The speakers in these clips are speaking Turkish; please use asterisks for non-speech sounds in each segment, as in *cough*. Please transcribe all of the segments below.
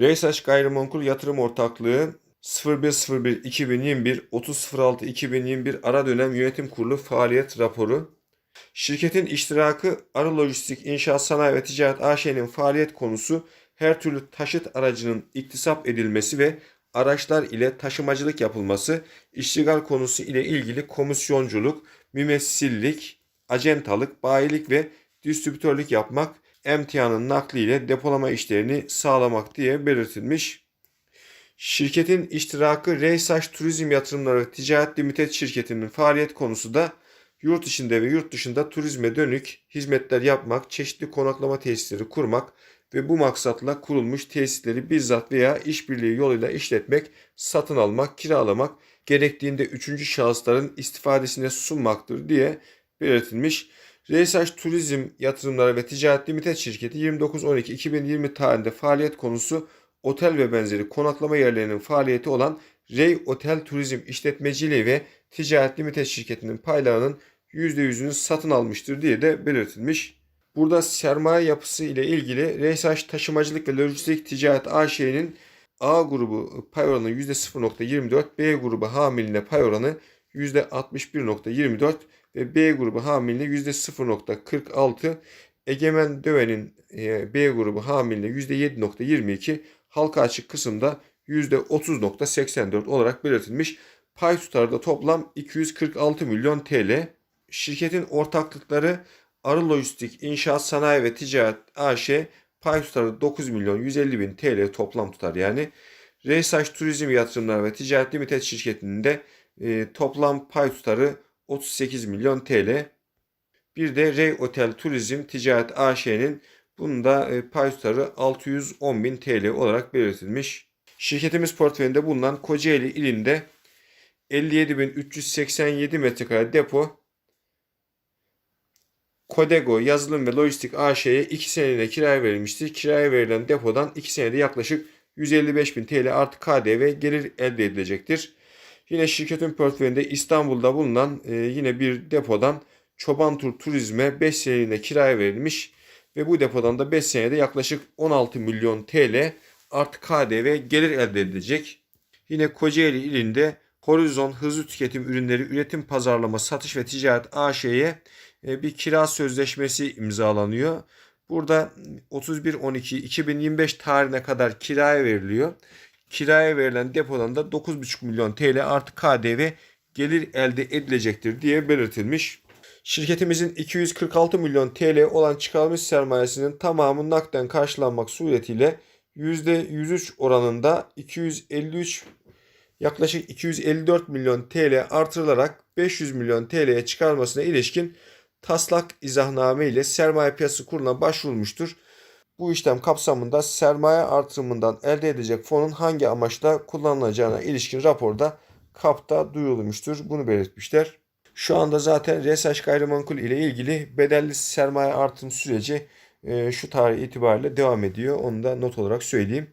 Reysaç Gayrimenkul Yatırım Ortaklığı 0101-2021 30.06.2021 ara dönem yönetim kurulu faaliyet raporu. Şirketin iştirakı Arı Lojistik İnşaat Sanayi ve Ticaret AŞ'nin faaliyet konusu her türlü taşıt aracının iktisap edilmesi ve araçlar ile taşımacılık yapılması, iştigal konusu ile ilgili komisyonculuk, mümessillik, acentalık, bayilik ve distribütörlük yapmak, emtianın nakliyle depolama işlerini sağlamak diye belirtilmiş. Şirketin iştirakı Reysaç Turizm Yatırımları Ticaret Limited şirketinin faaliyet konusu da yurt içinde ve yurt dışında turizme dönük hizmetler yapmak, çeşitli konaklama tesisleri kurmak ve bu maksatla kurulmuş tesisleri bizzat veya işbirliği yoluyla işletmek, satın almak, kiralamak, gerektiğinde üçüncü şahısların istifadesine sunmaktır diye belirtilmiş. Reysaç Turizm Yatırımları ve Ticaret Limited şirketi 29.12.2020 tarihinde faaliyet konusu otel ve benzeri konaklama yerlerinin faaliyeti olan Rey Otel Turizm İşletmeciliği ve Ticaret Limited şirketinin paylarının %100'ünü satın almıştır diye de belirtilmiş. Burada sermaye yapısı ile ilgili Reysaç Taşımacılık ve Lojistik Ticaret AŞ'nin A grubu pay oranı %0.24, B grubu hamiline pay oranı %61.24 ve B grubu hamiline %0.46, Egemen Döven'in e, B grubu hamiline %7.22, halka açık kısımda %30.84 olarak belirtilmiş. Pay tutarı da toplam 246 milyon TL. Şirketin ortaklıkları Arı Lojistik İnşaat Sanayi ve Ticaret AŞ pay tutarı 9 milyon 150 bin TL toplam tutar yani. Reysaç Turizm Yatırımları ve Ticaret Limited şirketinin de e, toplam pay tutarı 38 milyon TL. Bir de Rey Otel Turizm Ticaret AŞ'nin bunun da e, pay tutarı 610 bin TL olarak belirtilmiş. Şirketimiz portföyünde bulunan Kocaeli ilinde 57.387 metrekare depo Kodego Yazılım ve Lojistik AŞ'ye 2 seneliğine kiraya verilmiştir. Kiraya verilen depodan 2 senede yaklaşık 155 bin TL artı KDV gelir elde edilecektir. Yine şirketin portföyünde İstanbul'da bulunan e, yine bir depodan Çoban Tur Turizm'e 5 seneliğine kiraya verilmiş ve bu depodan da 5 senede yaklaşık 16 milyon TL artı KDV gelir elde edilecek. Yine Kocaeli ilinde Horizon Hızlı Tüketim Ürünleri Üretim Pazarlama Satış ve Ticaret AŞ'ye e, bir kira sözleşmesi imzalanıyor. Burada 31.12.2025 tarihine kadar kiraya veriliyor. Kiraya verilen depodan da 9,5 milyon TL artı KDV gelir elde edilecektir diye belirtilmiş. Şirketimizin 246 milyon TL olan çıkarılmış sermayesinin tamamı nakden karşılanmak suretiyle %103 oranında 253 yaklaşık 254 milyon TL artırılarak 500 milyon TL'ye çıkarmasına ilişkin taslak izahname ile sermaye piyasası kuruluna başvurulmuştur. Bu işlem kapsamında sermaye artırımından elde edecek fonun hangi amaçla kullanılacağına ilişkin raporda KAP'ta duyurulmuştur. Bunu belirtmişler. Şu anda zaten Resaç Gayrimenkul ile ilgili bedelli sermaye artım süreci e, şu tarih itibariyle devam ediyor. Onu da not olarak söyleyeyim.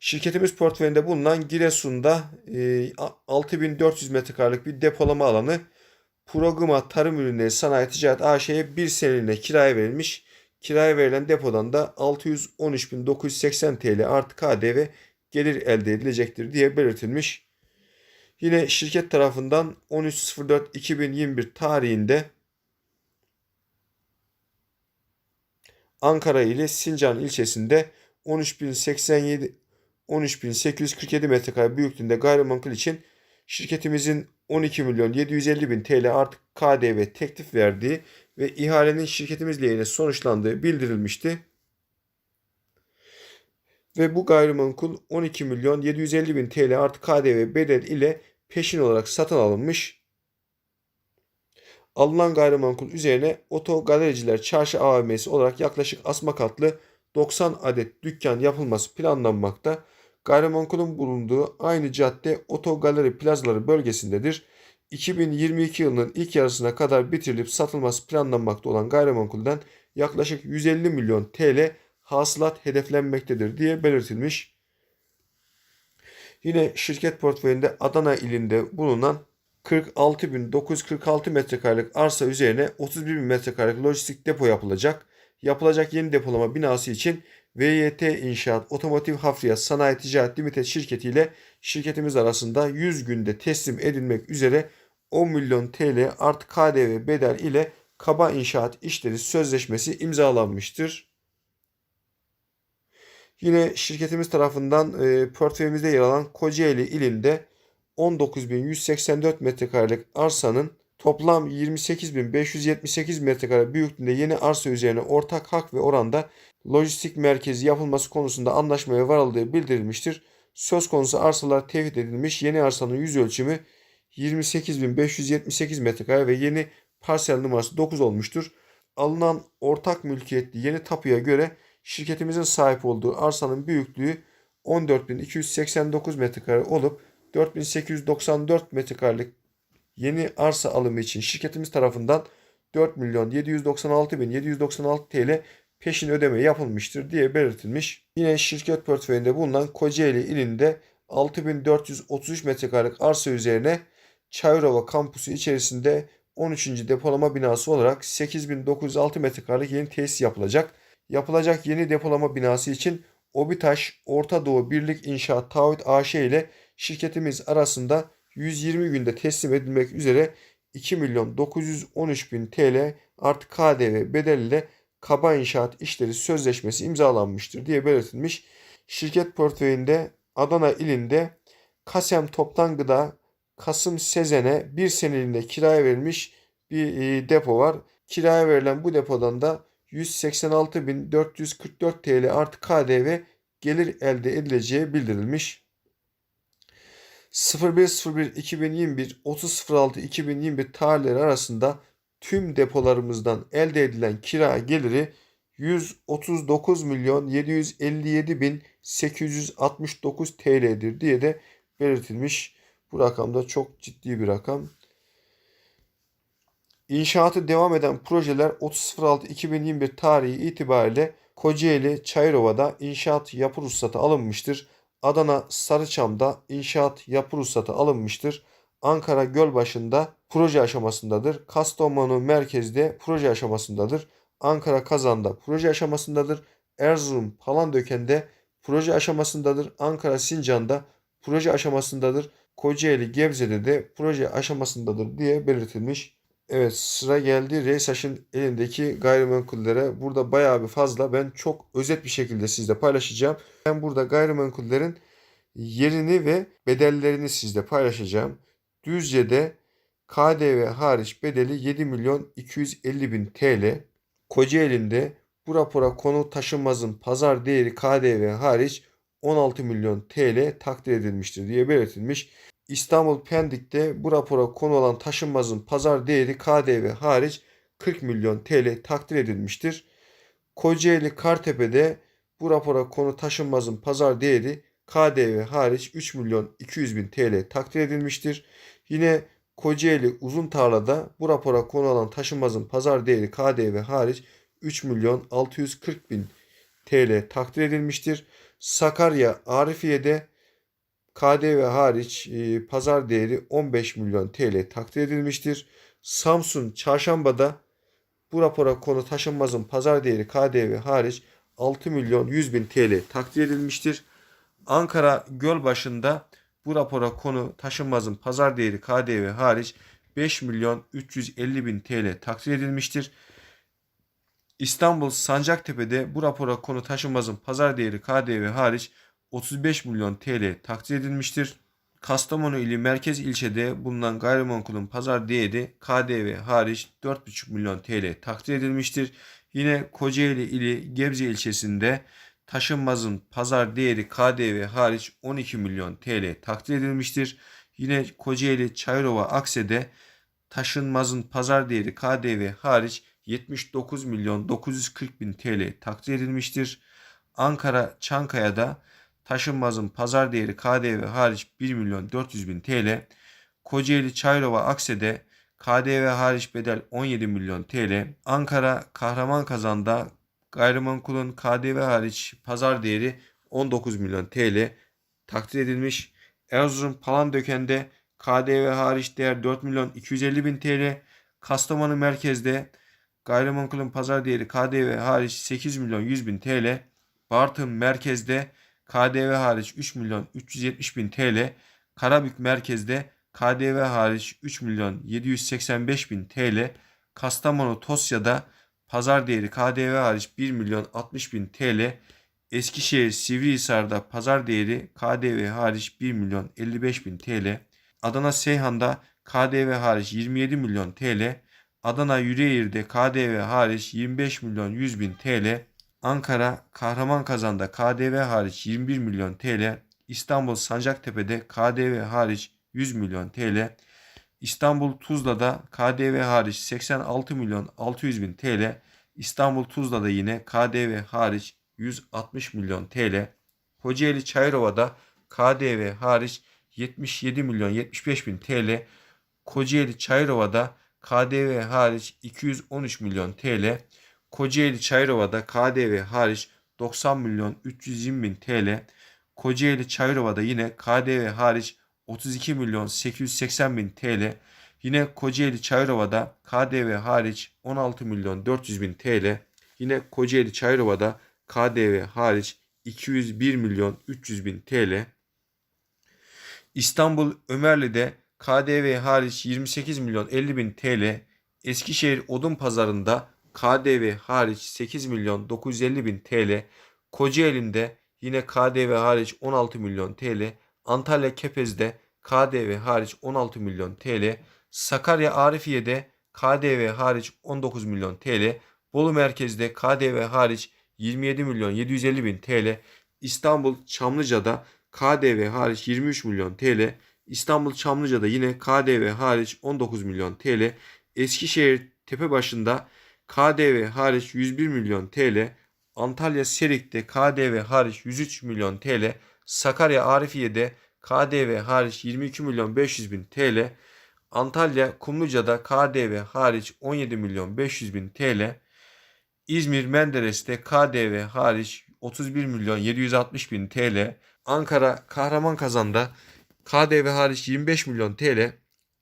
Şirketimiz portföyünde bulunan Giresun'da e, 6400 metrekarelik bir depolama alanı Progma Tarım Ürünleri Sanayi Ticaret AŞ'ye bir seneliğine kiraya verilmiş. Kiraya verilen depodan da 613.980 TL artı KDV gelir elde edilecektir diye belirtilmiş. Yine şirket tarafından 13.04.2021 tarihinde Ankara ile Sincan ilçesinde 13.087 13.847 metrekare büyüklüğünde gayrimenkul için şirketimizin 12 milyon 750 bin TL artık KDV teklif verdiği ve ihalenin şirketimiz lehine sonuçlandığı bildirilmişti. Ve bu gayrimenkul 12 milyon 750 bin TL artı KDV bedel ile peşin olarak satın alınmış. Alınan gayrimenkul üzerine Oto Galericiler Çarşı AVM'si olarak yaklaşık asma katlı 90 adet dükkan yapılması planlanmakta. Gayrimenkulün bulunduğu aynı cadde Oto Galeri Plazaları bölgesindedir. 2022 yılının ilk yarısına kadar bitirilip satılması planlanmakta olan gayrimenkulden yaklaşık 150 milyon TL hasılat hedeflenmektedir diye belirtilmiş. Yine şirket portföyünde Adana ilinde bulunan 46.946 metrekarelik arsa üzerine 31.000 metrekarelik lojistik depo yapılacak. Yapılacak yeni depolama binası için VYT İnşaat Otomotiv Hafriyat Sanayi Ticaret Limited şirketi ile şirketimiz arasında 100 günde teslim edilmek üzere 10 milyon TL artı KDV bedel ile kaba inşaat işleri sözleşmesi imzalanmıştır. Yine şirketimiz tarafından e, portföyümüzde yer alan Kocaeli ilinde 19.184 metrekarelik arsanın toplam 28.578 metrekare büyüklüğünde yeni arsa üzerine ortak hak ve oranda lojistik merkezi yapılması konusunda anlaşmaya varıldığı bildirilmiştir. Söz konusu arsalar tevhid edilmiş. Yeni arsanın yüz ölçümü 28.578 metrekare ve yeni parsel numarası 9 olmuştur. Alınan ortak mülkiyetli yeni tapuya göre şirketimizin sahip olduğu arsanın büyüklüğü 14.289 metrekare olup 4894 metrekarelik yeni arsa alımı için şirketimiz tarafından 4 milyon 796 bin 796 TL peşin ödeme yapılmıştır diye belirtilmiş. Yine şirket portföyünde bulunan Kocaeli ilinde 6433 metrekarelik arsa üzerine Çayırova kampüsü içerisinde 13. depolama binası olarak 8906 metrekarelik yeni tesis yapılacak. Yapılacak yeni depolama binası için Obitaş Orta Doğu Birlik İnşaat Taahhüt AŞ ile şirketimiz arasında 120 günde teslim edilmek üzere 2 milyon 913 bin TL artı KDV bedeliyle kaba inşaat işleri sözleşmesi imzalanmıştır diye belirtilmiş. Şirket portföyünde Adana ilinde Kasem Toptan Gıda Kasım Sezen'e bir seneliğine kiraya verilmiş bir e, depo var. Kiraya verilen bu depodan da 186.444 TL artı KDV gelir elde edileceği bildirilmiş. 01.01.2021 30.06.2021 tarihleri arasında tüm depolarımızdan elde edilen kira geliri 139 milyon 757 bin 869 TL'dir diye de belirtilmiş. Bu rakam da çok ciddi bir rakam. İnşaatı devam eden projeler 30.06.2021 tarihi itibariyle Kocaeli Çayırova'da inşaat yapı ruhsatı alınmıştır. Adana Sarıçam'da inşaat yapı ruhsatı alınmıştır. Ankara Gölbaşı'nda proje aşamasındadır. Kastamonu merkezde proje aşamasındadır. Ankara Kazan'da proje aşamasındadır. Erzurum Palandöken'de proje aşamasındadır. Ankara Sincan'da proje aşamasındadır. Kocaeli Gebze'de de proje aşamasındadır diye belirtilmiş. Evet sıra geldi Reysaş'ın elindeki gayrimenkullere. Burada bayağı bir fazla. Ben çok özet bir şekilde sizle paylaşacağım. Ben burada gayrimenkullerin yerini ve bedellerini sizle paylaşacağım. Düzce'de KDV hariç bedeli 7 milyon 250 bin TL. Kocaeli'nde bu rapora konu taşınmazın pazar değeri KDV hariç 16 milyon TL takdir edilmiştir diye belirtilmiş. İstanbul Pendik'te bu rapora konu olan taşınmazın pazar değeri KDV hariç 40 milyon TL takdir edilmiştir. Kocaeli Kartepe'de bu rapora konu taşınmazın pazar değeri KDV hariç 3 milyon 200 bin TL takdir edilmiştir. Yine Kocaeli Uzun Tarla'da bu rapora konu olan taşınmazın pazar değeri KDV hariç 3 milyon 640 bin TL takdir edilmiştir. Sakarya Arifiye'de KDV hariç e, pazar değeri 15 milyon TL takdir edilmiştir. Samsun Çarşamba'da bu rapora konu taşınmazın pazar değeri KDV hariç 6 milyon 100 bin TL takdir edilmiştir. Ankara Gölbaşı'nda bu rapora konu taşınmazın pazar değeri KDV hariç 5 milyon 350 bin TL takdir edilmiştir. İstanbul Sancaktepe'de bu rapora konu taşınmazın pazar değeri KDV hariç 35 milyon TL takdir edilmiştir. Kastamonu ili merkez ilçede bulunan gayrimenkulün pazar değeri KDV hariç 4,5 milyon TL takdir edilmiştir. Yine Kocaeli ili Gebze ilçesinde taşınmazın pazar değeri KDV hariç 12 milyon TL takdir edilmiştir. Yine Kocaeli Çayırova Akse'de taşınmazın pazar değeri KDV hariç 79 milyon 940 bin TL takdir edilmiştir. Ankara Çankaya'da taşınmazın pazar değeri KDV hariç 1 milyon 400 bin TL. Kocaeli Çayrova Akse'de KDV hariç bedel 17 milyon TL. Ankara Kahraman Kazan'da gayrimenkulün KDV hariç pazar değeri 19 milyon TL takdir edilmiş. Erzurum Palandöken'de KDV hariç değer 4 milyon 250 bin TL. Kastamonu merkezde gayrimenkulün pazar değeri KDV hariç 8 milyon 100 bin TL. Bartın merkezde KDV hariç 3 milyon 370 bin TL. Karabük merkezde KDV hariç 3 milyon 785 bin TL. Kastamonu Tosya'da pazar değeri KDV hariç 1 milyon 60 bin TL. Eskişehir Sivrihisar'da pazar değeri KDV hariç 1 milyon 55 bin TL. Adana Seyhan'da KDV hariç 27 milyon TL. Adana Yüreğir'de KDV hariç 25 milyon 100 bin TL. Ankara Kahramanmaraş'da KDV hariç 21 milyon TL. İstanbul Sancaktepe'de KDV hariç 100 milyon TL. İstanbul Tuzla'da KDV hariç 86 milyon 600 bin TL. İstanbul Tuzla'da yine KDV hariç 160 milyon TL. Kocaeli Çayrova'da KDV hariç 77 milyon 75 bin TL. Kocaeli Çayrova'da KDV hariç 213 milyon TL. Kocaeli Çayrova'da KDV hariç 90 milyon 320 bin TL. Kocaeli Çayrova'da yine KDV hariç 32 milyon 880 bin TL. Yine Kocaeli Çayrova'da KDV hariç 16 milyon 400 bin TL. Yine Kocaeli Çayrova'da KDV hariç 201 milyon 300 bin TL. İstanbul Ömerli'de KDV hariç 28 milyon 50 bin TL. Eskişehir Odun Pazarı'nda KDV hariç 8 milyon 950 bin TL. Kocaeli'nde yine KDV hariç 16 milyon TL. Antalya Kepez'de KDV hariç 16 milyon TL. Sakarya Arifiye'de KDV hariç 19 milyon TL. Bolu Merkez'de KDV hariç 27 milyon 750 bin TL. İstanbul Çamlıca'da KDV hariç 23 milyon TL. İstanbul Çamlıca'da yine KDV hariç 19 milyon TL. Eskişehir Tepebaşı'nda KDV hariç 101 milyon TL. Antalya Serik'te KDV hariç 103 milyon TL. Sakarya Arifiye'de KDV hariç 22 milyon 500 bin TL. Antalya Kumluca'da KDV hariç 17 milyon 500 bin TL. İzmir Menderes'te KDV hariç 31 milyon 760 bin TL. Ankara Kahramanmaraş'da KDV hariç 25 milyon TL.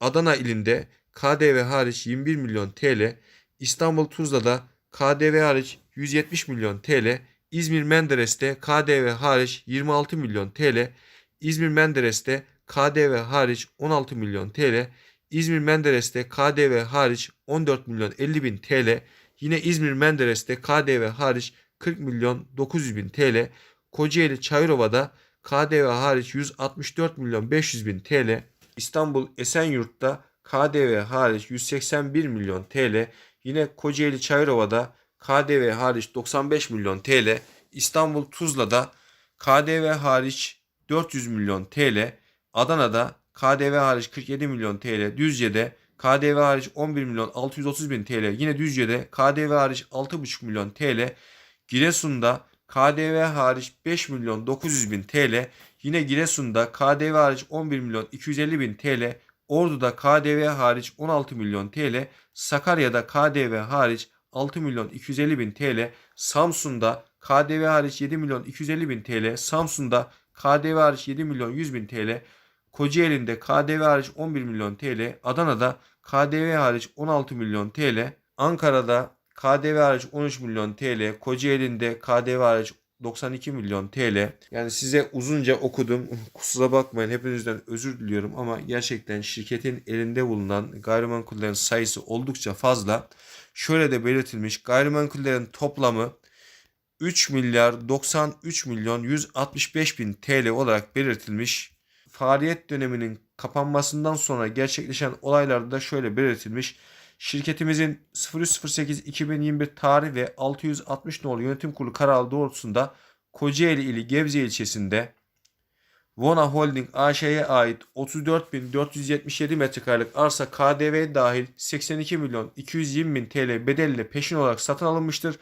Adana ilinde KDV hariç 21 milyon TL. İstanbul Tuzla'da KDV hariç 170 milyon TL. İzmir Menderes'te KDV hariç 26 milyon TL. İzmir Menderes'te KDV hariç 16 milyon TL. İzmir Menderes'te KDV hariç 14 milyon 50 bin TL. Yine İzmir Menderes'te KDV hariç 40 milyon 900 bin TL. Kocaeli Çayrova'da KDV hariç 164 milyon 500 bin TL. İstanbul Esenyurt'ta KDV hariç 181 milyon TL. Yine Kocaeli Çayrova'da KDV hariç 95 milyon TL. İstanbul Tuzla'da KDV hariç 400 milyon TL. Adana'da KDV hariç 47 milyon TL. Düzce'de KDV hariç 11 milyon 630 bin TL. Yine Düzce'de KDV hariç 6,5 milyon TL. Giresun'da KDV hariç 5 milyon 900 bin TL. Yine Giresun'da KDV hariç 11 milyon 250 bin TL. Ordu'da KDV hariç 16 milyon TL. Sakarya'da KDV hariç 6 milyon 250 bin TL. Samsun'da KDV hariç 7 milyon 250 bin TL. Samsun'da KDV hariç 7 milyon 100 bin TL. Kocaeli'nde KDV hariç 11 milyon TL. Adana'da KDV hariç 16 milyon TL. Ankara'da KDV hariç 13 milyon TL. Kocaeli'nde KDV hariç 92 milyon TL. Yani size uzunca okudum. *laughs* Kusura bakmayın hepinizden özür diliyorum ama gerçekten şirketin elinde bulunan gayrimenkullerin sayısı oldukça fazla. Şöyle de belirtilmiş gayrimenkullerin toplamı 3 milyar 93 milyon 165 bin TL olarak belirtilmiş. Faaliyet döneminin kapanmasından sonra gerçekleşen olaylarda da şöyle belirtilmiş. Şirketimizin 0308-2021 tarih ve 660 nolu yönetim kurulu kararı doğrultusunda Kocaeli ili Gebze ilçesinde Vona Holding AŞ'ye ait 34.477 metrekarelik arsa KDV dahil 82 milyon 220 bin TL bedelle peşin olarak satın alınmıştır.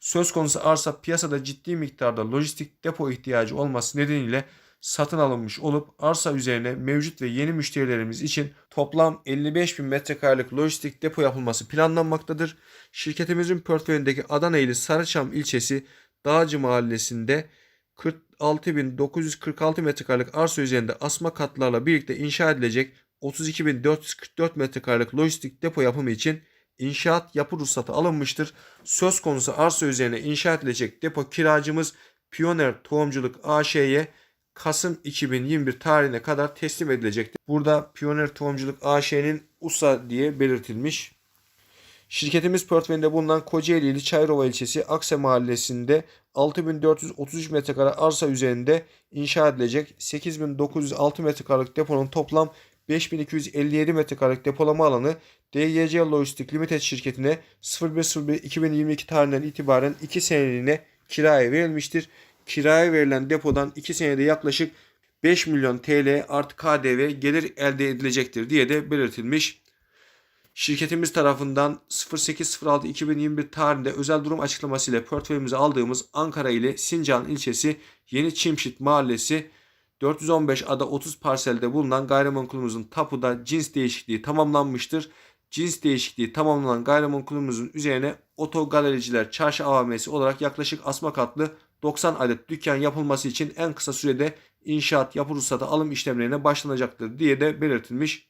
Söz konusu arsa piyasada ciddi miktarda lojistik depo ihtiyacı olması nedeniyle satın alınmış olup arsa üzerine mevcut ve yeni müşterilerimiz için toplam 55 bin metrekarelik lojistik depo yapılması planlanmaktadır. Şirketimizin portföyündeki Adana ili Sarıçam ilçesi Dağcı mahallesinde 46.946 metrekarelik arsa üzerinde asma katlarla birlikte inşa edilecek 32.444 metrekarelik lojistik depo yapımı için inşaat yapı ruhsatı alınmıştır. Söz konusu arsa üzerine inşa edilecek depo kiracımız Pioneer Tohumculuk AŞ'ye Kasım 2021 tarihine kadar teslim edilecektir. Burada Pioneer Tohumculuk AŞ'nin USA diye belirtilmiş. Şirketimiz portföyünde bulunan Kocaeli ili Çayırova ilçesi Akse mahallesinde 6433 metrekare arsa üzerinde inşa edilecek 8906 metrekarelik deponun toplam 5257 metrekarelik depolama alanı DYC Lojistik Limited şirketine 01.01.2022 tarihinden itibaren 2 seneliğine kiraya verilmiştir. Kiraya verilen depodan 2 senede yaklaşık 5 milyon TL artı KDV gelir elde edilecektir diye de belirtilmiş. Şirketimiz tarafından 08.06.2021 tarihinde özel durum açıklaması ile portföyümüze aldığımız Ankara ile Sincan ilçesi Yeni Çimşit Mahallesi 415 ada 30 parselde bulunan gayrimenkulümüzün tapuda cins değişikliği tamamlanmıştır. Cins değişikliği tamamlanan gayrimenkulümüzün üzerine oto galericiler çarşı AVM'si olarak yaklaşık asma katlı 90 adet dükkan yapılması için en kısa sürede inşaat yapı ruhsatı alım işlemlerine başlanacaktır diye de belirtilmiş.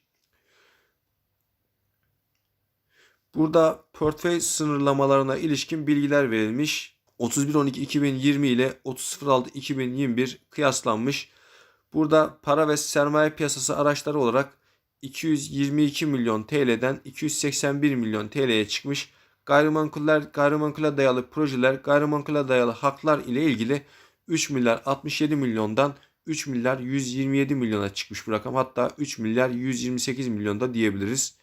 Burada portföy sınırlamalarına ilişkin bilgiler verilmiş. 31.12.2020 ile 30.06.2021 kıyaslanmış. Burada para ve sermaye piyasası araçları olarak 222 milyon TL'den 281 milyon TL'ye çıkmış. Gayrimenkuller, gayrimenkule dayalı projeler, gayrimenkule dayalı haklar ile ilgili 3 milyar 67 milyondan 3 milyar 127 milyona çıkmış bu rakam. Hatta 3 milyar 128 milyonda diyebiliriz.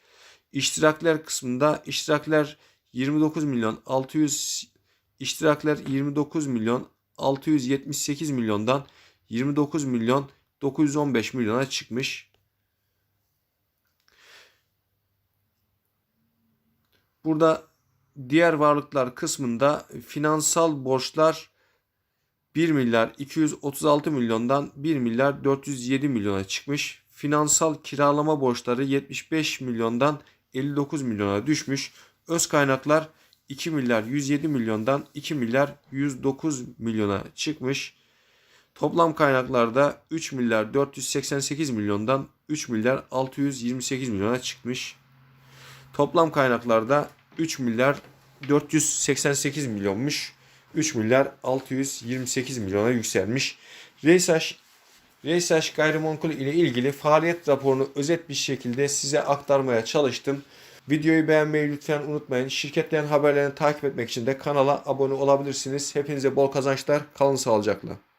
İştirakler kısmında iştirakler 29 milyon 600 iştirakler 29 milyon 678 milyondan 29 milyon 915 milyona çıkmış. Burada diğer varlıklar kısmında finansal borçlar 1 milyar 236 milyondan 1 milyar 407 milyona çıkmış. Finansal kiralama borçları 75 milyondan 59 milyona düşmüş. Öz kaynaklar 2 milyar 107 milyondan 2 milyar 109 milyona çıkmış. Toplam kaynaklarda 3 milyar 488 milyondan 3 milyar 628 milyona çıkmış. Toplam kaynaklarda 3 milyar 488 milyonmuş. 3 milyar 628 milyona yükselmiş. Reysaş Reysaş Gayrimenkul ile ilgili faaliyet raporunu özet bir şekilde size aktarmaya çalıştım. Videoyu beğenmeyi lütfen unutmayın. Şirketlerin haberlerini takip etmek için de kanala abone olabilirsiniz. Hepinize bol kazançlar. Kalın sağlıcakla.